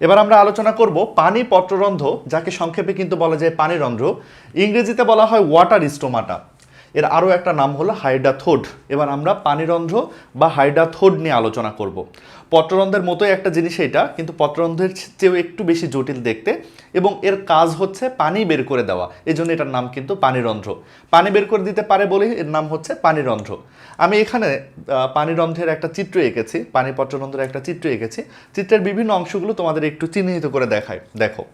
এবার আমরা আলোচনা করব পানি পত্ররন্ধ্র, যাকে সংক্ষেপে কিন্তু বলা যায় পানিরন্ধ্র। ইংরেজিতে বলা হয় ওয়াটার স্টোমাটা এর আরও একটা নাম হলো হাইডাথোড। এবার আমরা পানিরন্ধ্র বা হাইডাথোড নিয়ে আলোচনা করব। পত্ররন্ধ্রের মতোই একটা জিনিস এটা, কিন্তু পত্ররন্ধ্রের চেয়েও একটু বেশি জটিল দেখতে এবং এর কাজ হচ্ছে পানি বের করে দেওয়া। এই জন্য এটার নাম কিন্তু পানিরন্ধ্র। পানি বের করে দিতে পারে বলেই এর নাম হচ্ছে পানিরন্ধ্র। আমি এখানে পানিরন্ধ্রের একটা চিত্র এঁকেছি, পানি পত্ররন্ধ্রের একটা চিত্র এঁকেছি। চিত্রের বিভিন্ন অংশগুলো তোমাদের একটু চিহ্নিত করে দেখায় দেখো।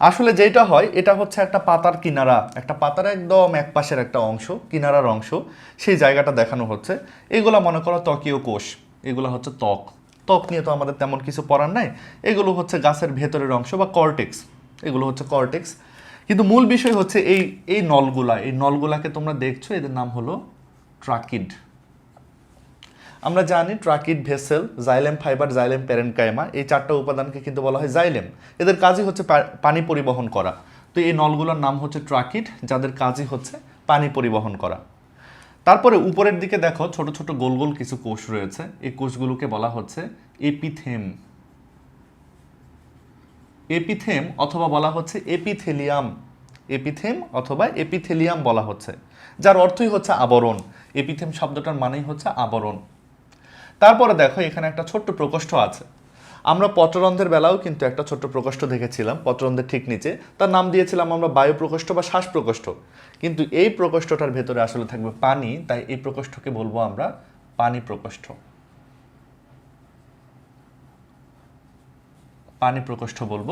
আসলে যেটা হয়, এটা হচ্ছে একটা পাতার কিনারা। একটা পাতার একদম এক পাশের একটা অংশ, কিনারার অংশ। সেই জায়গাটা দেখানো হচ্ছে। এগুলো মনে করো ত্বকীয় কোষ। এগুলো হচ্ছে ত্বক। ত্বক নিয়ে তো আমাদের তেমন কিছু পড়ার নাই। এগুলো হচ্ছে গাছের ভেতরের অংশ বা কর্টেক্স এগুলো হচ্ছে কর্টেক্স কিন্তু মূল বিষয় হচ্ছে এই এই নলগুলা, এই নলগুলাকে তোমরা দেখছ, এদের নাম হলো ট্রাকিড আমরা জানি tracheid vessel, xylem fibre, xylem parenchyma, এই চারটা উপাদানকে কিন্তু বলা হয় জাইলেম। এদের কাজই হচ্ছে পানি পরিবহন করা। তো এই নলগুলোর নাম হচ্ছে ট্রাকিড, যাদের কাজই হচ্ছে পানি পরিবহন করা। তারপরে উপরের দিকে দেখো ছোট ছোট গোল গোল কিছু কোষ রয়েছে। এই কোষগুলোকে বলা হচ্ছে এপিথেম। এপিথেম অথবা বলা হচ্ছে এপিথেলিয়াম। এপিথেম অথবা এপিথেলিয়াম বলা হচ্ছে, যার অর্থই হচ্ছে আবরণ। এপিথেম শব্দটার মানেই হচ্ছে আবরণ। তারপরে দেখো, এখানে একটা ছোট্ট প্রকোষ্ঠ আছে। আমরা পত্ররন্ধ্রের বেলাও কিন্তু একটা ছোট্ট প্রকোষ্ঠ দেখেছিলাম, পত্ররন্ধ্রের ঠিক নিচে। তার নাম দিয়েছিলাম আমরা বায়ু প্রকোষ্ঠ বা শ্বাস প্রকোষ্ঠ কিন্তু এই প্রকোষ্ঠটার ভেতরে আসলে থাকবে পানি, তাই এই প্রকোষ্ঠকে বলব আমরা পানি প্রকোষ্ঠ পানি প্রকোষ্ঠ বলব।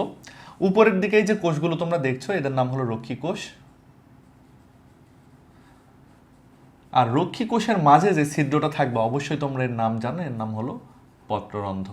উপরের দিকে যে কোষগুলো তোমরা দেখছ, এদের নাম হলো রক্ষী কোষ আর রক্ষী কোষের মাঝে যে ছিদ্রটা থাকবে, অবশ্যই তোমরা এর নাম জানো, এর নাম হলো পত্ররন্ধ্র।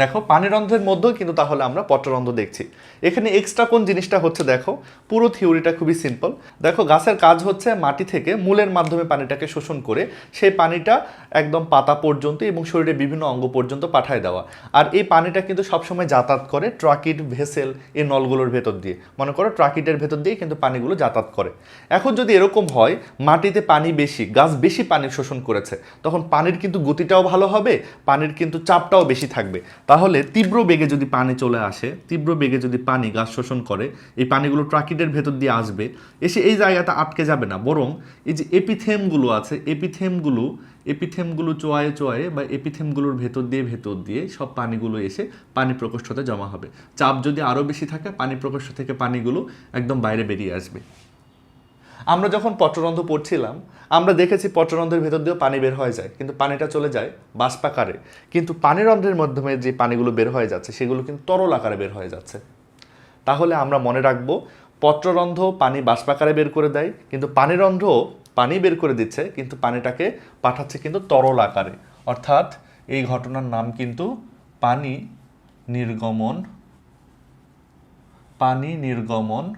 দেখো, পানির পানিরন্ধ্রের মধ্যেও কিন্তু তাহলে আমরা পত্ররন্ধ্র দেখছি। এখানে এক্সট্রা কোন জিনিসটা হচ্ছে দেখো, পুরো থিওরিটা খুবই সিম্পল দেখো, গাছের কাজ হচ্ছে মাটি থেকে মূলের মাধ্যমে পানিটাকে শোষণ করে সেই পানিটা একদম পাতা পর্যন্ত এবং শরীরের বিভিন্ন অঙ্গ পর্যন্ত পাঠায় দেওয়া। আর এই পানিটা কিন্তু সবসময় যাতায়াত করে ট্রাকিড ভেসেল এই নলগুলোর ভেতর দিয়ে। মনে করো ট্রাকিটের ভেতর দিয়ে কিন্তু পানিগুলো যাতায়াত করে। এখন যদি এরকম হয়, মাটিতে পানি বেশি, গাছ বেশি পানি শোষণ করেছে, তখন পানির কিন্তু গতিটাও ভালো হবে, পানির কিন্তু চাপটাও বেশি থাকবে। তাহলে তীব্র বেগে যদি পানি চলে আসে, তীব্র বেগে যদি পানি গাছ শোষণ করে, এই পানিগুলো ট্রাকিডের ভেতর দিয়ে আসবে, এসে এই জায়গাটা আটকে যাবে না। বরং এই যে এপিথেমগুলো আছে, এপিথেমগুলো এপিথেমগুলো চোয়ায়ে চোয়ায়ে বা এপিথেমগুলোর ভেতর দিয়ে ভেতর দিয়ে সব পানিগুলো এসে পানি প্রকোষ্ঠতে জমা হবে। চাপ যদি আরও বেশি থাকে, পানি প্রকোষ্ঠ থেকে পানিগুলো একদম বাইরে বেরিয়ে আসবে। আমরা যখন পত্ররন্ধ্র পড়ছিলাম, আমরা দেখেছি পত্ররন্ধ্রের ভেতর দিয়েও পানি বের হয়ে যায়, কিন্তু পানিটা চলে যায় বাষ্পাকারে। কিন্তু পানিরন্ধ্রের মাধ্যমে যে পানিগুলো বের হয়ে যাচ্ছে, সেগুলো কিন্তু তরল আকারে বের হয়ে যাচ্ছে। তাহলে আমরা মনে রাখব, পত্ররন্ধ্র পানি বাষ্পাকারে বের করে দেয়, কিন্তু পানিরন্ধ্র পানি বের করে দিচ্ছে, কিন্তু পানিটাকে পাঠাচ্ছে কিন্তু তরল আকারে। অর্থাৎ এই ঘটনার নাম কিন্তু পানি নির্গমন পানি নির্গমন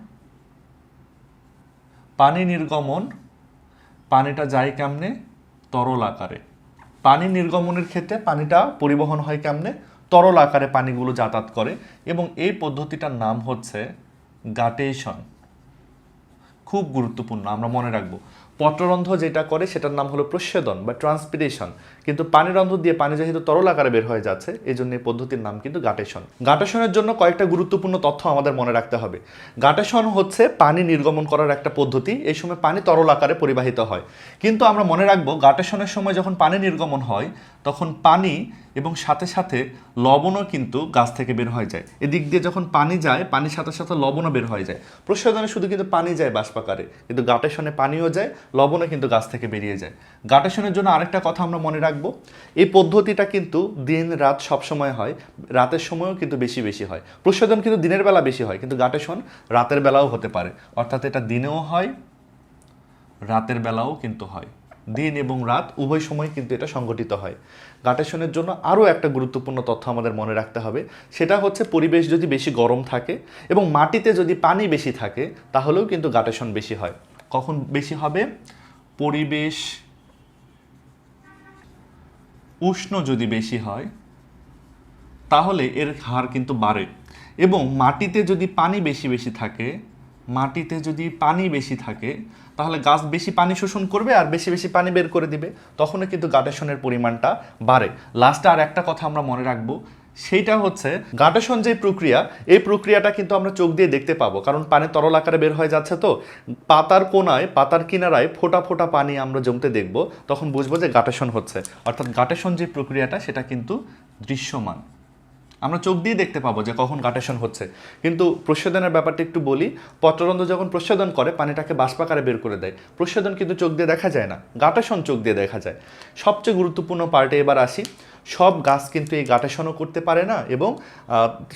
পানি নির্গমন, পানিটা যায় কেমনে? তরল আকারে। পানি নির্গমনের ক্ষেত্রে পানিটা পরিবহন হয় কেমনে? তরল আকারে পানিগুলো যাতায়াত করে এবং এই পদ্ধতিটার নাম হচ্ছে গাটেশন খুব গুরুত্বপূর্ণ, আমরা মনে রাখব। পত্ররন্ধ্র যেটা করে, সেটার নাম হলো প্রস্বেদন বা ট্রান্সপিরেশন কিন্তু পানিরন্ধ্র দিয়ে পানি যেহেতু তরল আকারে বের হয়ে যাচ্ছে, এই জন্য এই পদ্ধতির নাম কিন্তু গাটেশন। গাটেশনের জন্য কয়েকটা গুরুত্বপূর্ণ তথ্য আমাদের মনে রাখতে হবে। গাটেশন হচ্ছে পানি নির্গমন করার একটা পদ্ধতি, এই সময় পানি তরল আকারে পরিবাহিত হয়। কিন্তু আমরা মনে রাখব, গাটেশনের সময় যখন পানি নির্গমন হয়, তখন পানি এবং সাথে সাথে লবণও কিন্তু গাছ থেকে বের হয়ে যায়। এদিক দিয়ে যখন পানি যায়, পানির সাথে সাথে লবণও বের হয়ে যায়। প্রসাদনে শুধু কিন্তু পানি যায় বাষ্পাকারে, কিন্তু গাটেশনে পানিও যায় লবণও কিন্তু গাছ থেকে বেরিয়ে যায়। গাটেশনের জন্য আরেকটা কথা আমরা মনে রাখব, এই পদ্ধতিটা কিন্তু দিন রাত সব সময় হয়, রাতের সময়ও কিন্তু বেশি বেশি হয়। প্রসাদন কিন্তু দিনের বেলা বেশি হয়, কিন্তু গাটেশন রাতের বেলাও হতে পারে। অর্থাৎ এটা দিনেও হয়, রাতের বেলাও কিন্তু হয়। দিন এবং রাত উভয় সময় কিন্তু এটা সংগঠিত হয়। গাটেশনের জন্য আরও একটা গুরুত্বপূর্ণ তথ্য আমাদের মনে রাখতে হবে, সেটা হচ্ছে পরিবেশ যদি বেশি গরম থাকে এবং মাটিতে যদি পানি বেশি থাকে, তাহলেও কিন্তু গাটেশন বেশি হয়। কখন বেশি হবে? পরিবেশ উষ্ণ যদি বেশি হয়, তাহলে এর হার কিন্তু বাড়ে। এবং মাটিতে যদি পানি বেশি বেশি থাকে, মাটিতে যদি পানি বেশি থাকে, তাহলে গাছ বেশি পানি শোষণ করবে আর বেশি বেশি পানি বের করে দিবে। তখনও কিন্তু গাটেশনের পরিমাণটা বাড়ে। লাস্টে আর একটা কথা আমরা মনে রাখব সেইটা হচ্ছে গাটেশন যে প্রক্রিয়া। এই প্রক্রিয়াটা কিন্তু আমরা চোখ দিয়ে দেখতে পাবো, কারণ পানি তরল আকারে বের হয়ে যাচ্ছে তো। পাতার কোনায়, পাতার কিনারায় ফোটা ফোটা পানি আমরা জমতে দেখব, তখন বুঝব যে গাটেশন হচ্ছে। অর্থাৎ গাটেশন যে প্রক্রিয়াটা সেটা কিন্তু দৃশ্যমান। আমরা চোখ দিয়ে দেখতে পাবো যে কখন গাটেশন হচ্ছে। কিন্তু প্রস্বেদনের ব্যাপারটা একটু বলি, পত্ররন্ধ্র যখন প্রস্বেদন করে, পানিটাকে বাষ্পাকারে বের করে দেয়। প্রস্বেদন কিন্তু চোখ দিয়ে দেখা যায় না গাটেশন চোখ দিয়ে দেখা যায়। সবচেয়ে গুরুত্বপূর্ণ পার্টে এবার আসি। সব গাছ কিন্তু এই গাটেশনও করতে পারে না এবং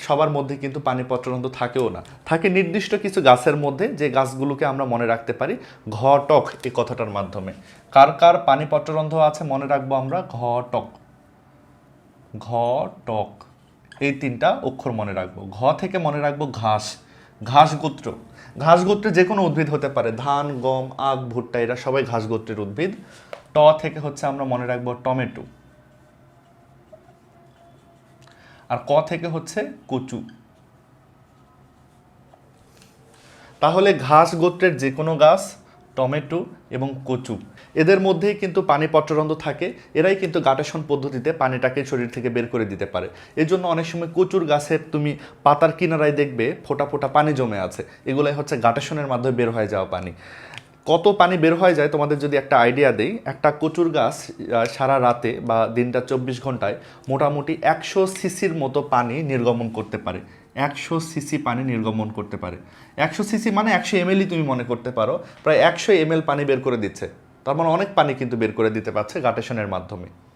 সবার মধ্যে কিন্তু পানি পত্ররন্ধ্র থাকেও না। থাকে নির্দিষ্ট কিছু গাছের মধ্যে যে গাছগুলোকে আমরা মনে রাখতে পারি ঘটক এই কথাটার মাধ্যমে। কার কার পানি পত্ররন্ধ্র আছে মনে রাখব আমরা? ঘটক। ঘটক। এই তিনটা অক্ষর মনে রাখব। ঘ থেকে মনে রাখব ঘাস। ঘাস গোত্র ঘাস গোত্রে যে কোনো উদ্ভিদ হতে পারে। ধান, গম, আখ, ভুট্টা, এরা সবাই ঘাস গোত্রের উদ্ভিদ। ট থেকে হচ্ছে আমরা মনে রাখব টমেটো। আর ক থেকে হচ্ছে কচু। তাহলে ঘাস গোত্রের যে কোনো গাছ, টমেটো এবং কচু, এদের মধ্যেই কিন্তু পানি পত্ররন্ধ্র থাকে। এরাই কিন্তু গাটেশন পদ্ধতিতে পানিটাকে শরীর থেকে বের করে দিতে পারে। এই জন্য অনেক সময় কচুর গাছের তুমি পাতার কিনারায় দেখবে, ফোঁটা ফোঁটা পানি জমে আছে। এগুলাই হচ্ছে গাটেশনের মাধ্যমে বের হয়ে যাওয়া পানি। কত পানি বের হয়ে যায় তোমাদের যদি একটা আইডিয়া দেই, একটা কচুর গাছ সারা রাতে বা দিনটা চব্বিশ ঘন্টায় মোটামুটি একশো সিসির মতো পানি নির্গমন করতে পারে। একশো সিসি পানি নির্গমন করতে পারে। একশো সিসি মানে একশো এমএলই তুমি মনে করতে পারো, প্রায় একশো এমএল পানি বের করে দিচ্ছে। তার মানে অনেক পানি কিন্তু বের করে দিতে পারছে গাটেশনের মাধ্যমে।